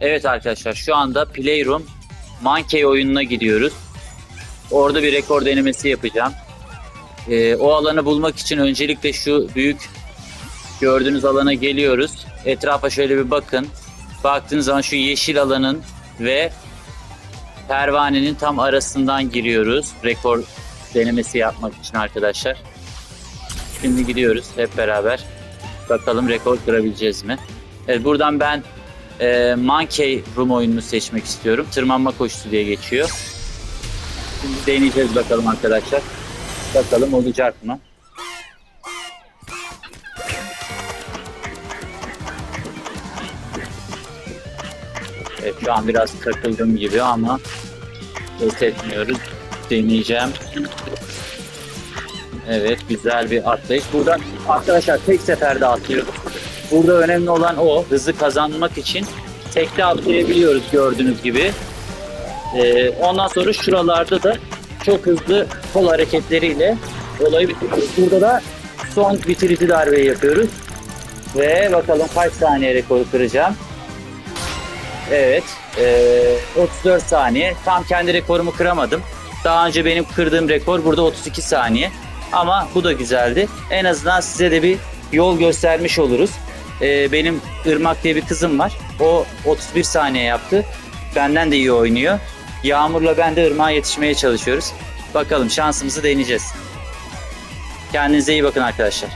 Evet arkadaşlar şu anda Playroom Monkey oyununa gidiyoruz. Orada bir rekor denemesi yapacağım. Ee, o alanı bulmak için öncelikle şu büyük gördüğünüz alana geliyoruz. Etrafa şöyle bir bakın. Baktığınız zaman şu yeşil alanın ve pervanenin tam arasından giriyoruz. Rekor denemesi yapmak için arkadaşlar. Şimdi gidiyoruz hep beraber. Bakalım rekor kırabileceğiz mi? Evet buradan ben e, Monkey Room oyununu seçmek istiyorum. Tırmanma koşusu diye geçiyor. Şimdi deneyeceğiz bakalım arkadaşlar. Bakalım olacak mı? Evet şu an biraz takıldım gibi ama pes etmiyoruz. Deneyeceğim. Evet güzel bir atlayış. Burada arkadaşlar tek seferde atlıyoruz. Burada önemli olan o. Hızı kazanmak için tekte atlayabiliyoruz gördüğünüz gibi. Ee, ondan sonra şuralarda da çok hızlı kol hareketleriyle olayı bitiriyoruz. Burada da son bitirici darbeyi yapıyoruz. Ve bakalım kaç saniye rekoru kıracağım. Evet. ee, 34 saniye. Tam kendi rekorumu kıramadım. Daha önce benim kırdığım rekor burada 32 saniye. Ama bu da güzeldi. En azından size de bir yol göstermiş oluruz. Ee, benim Irmak diye bir kızım var. O 31 saniye yaptı. Benden de iyi oynuyor. Yağmur'la ben de Irmak'a yetişmeye çalışıyoruz. Bakalım şansımızı deneyeceğiz. Kendinize iyi bakın arkadaşlar.